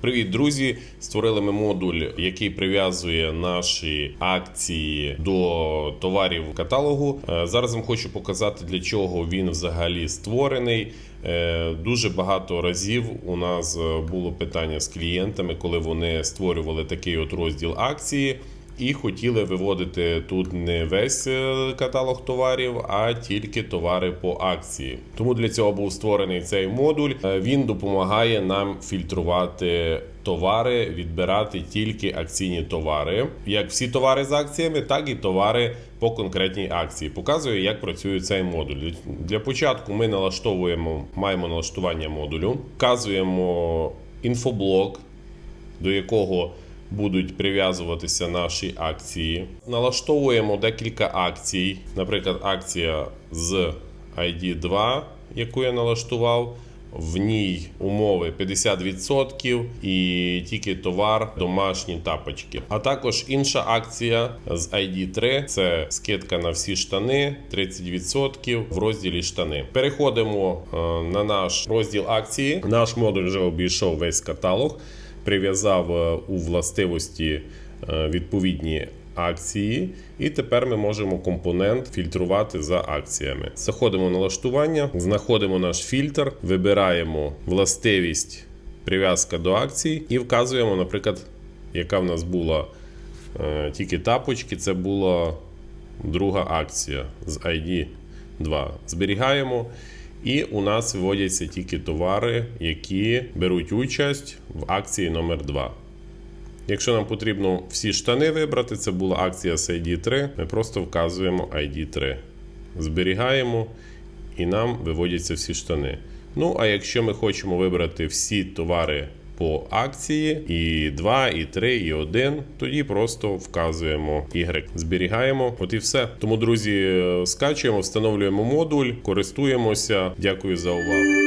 Привіт, друзі! Створили ми модуль, який прив'язує наші акції до товарів каталогу. Е, Зараз вам хочу показати, для чого він взагалі створений. Е, Дуже багато разів у нас е, було питання з клієнтами, коли вони створювали такий от розділ акції. І хотіли виводити тут не весь е, каталог товарів, а тільки товари по акції. Тому для цього був створений цей модуль. Е, Він допомагає нам фільтрувати товари, відбирати тільки акційні товари, як всі товари з акціями, так і товари по конкретній акції. Показую, як працює цей модуль. Для початку ми налаштовуємо, маємо налаштування модулю, вказуємо інфоблок, до якого будуть прив'язуватися наші акції. Налаштовуємо декілька акцій, наприклад, акція з ID 2, яку я налаштував. В ній умови 50% і тільки товар домашні тапочки. А також інша акція з ID 3 це скидка на всі штани 30% в розділі штани. Переходимо е, на наш розділ акції. Наш модуль вже обійшов весь каталог прив'язав е, у властивості е, відповідні акції, і тепер ми можемо компонент фільтрувати за акціями. Заходимо в налаштування, знаходимо наш фільтр, вибираємо властивість прив'язка до акцій і вказуємо, наприклад, яка в нас була е, тільки тапочки. Це була друга акція з ID 2. Зберігаємо. І у нас виводяться тільки товари, які беруть участь в акції номер 2 Якщо нам потрібно всі штани вибрати, це була акція з ID 3, ми просто вказуємо ID 3. Зберігаємо і нам виводяться всі штани. Ну, а якщо ми хочемо вибрати всі товари по акції, і 2, і 3, і 1, тоді просто вказуємо Y. Зберігаємо. От і все. Тому, друзі, скачуємо, встановлюємо модуль, користуємося. Дякую за увагу.